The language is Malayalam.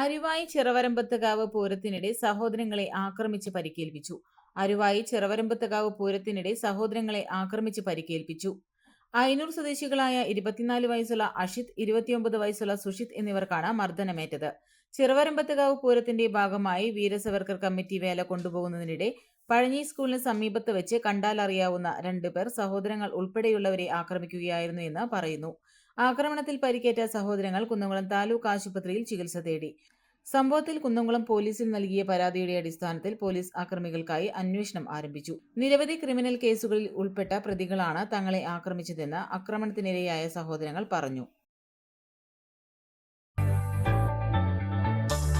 അരുവായി ചിറവരമ്പത്തുകാവ് പൂരത്തിനിടെ സഹോദരങ്ങളെ ആക്രമിച്ച് പരിക്കേൽപ്പിച്ചു. അരുവായി ചിറവരമ്പത്തുകാവ് പൂരത്തിനിടെ സഹോദരങ്ങളെ ആക്രമിച്ച് പരിക്കേൽപ്പിച്ചു. അയനൂർ സ്വദേശികളായ ഇരുപത്തിനാല് വയസ്സുള്ള അഷിത് ഇരുപത്തിയൊമ്പത് വയസ്സുള്ള സുഷിത് എന്നിവർക്കാണ് മർദ്ദനമേറ്റത്. ചിറവരമ്പത്തുകാവ് പൂരത്തിന്റെ ഭാഗമായി വീരസവർക്കർ കമ്മിറ്റി വേല കൊണ്ടുപോകുന്നതിനിടെ പഴഞ്ഞി സ്കൂളിന് സമീപത്ത് വെച്ച് കണ്ടാലറിയാവുന്ന രണ്ടുപേർ സഹോദരങ്ങൾ ഉൾപ്പെടെയുള്ളവരെ ആക്രമിക്കുകയായിരുന്നു എന്ന് പറയുന്നു. ആക്രമണത്തിൽ പരിക്കേറ്റ സഹോദരങ്ങൾ കുന്നംകുളം താലൂക്ക് ആശുപത്രിയിൽ ചികിത്സ തേടി. സംഭവത്തിൽ കുന്നംകുളം പോലീസിൽ നൽകിയ പരാതിയുടെ അടിസ്ഥാനത്തിൽ പോലീസ് അക്രമികൾക്കായി അന്വേഷണം ആരംഭിച്ചു. നിരവധി ക്രിമിനൽ കേസുകളിൽ ഉൾപ്പെട്ട പ്രതികളാണ് തങ്ങളെ ആക്രമിച്ചതെന്ന് ആക്രമണത്തിനിരയായ സഹോദരങ്ങൾ പറഞ്ഞു.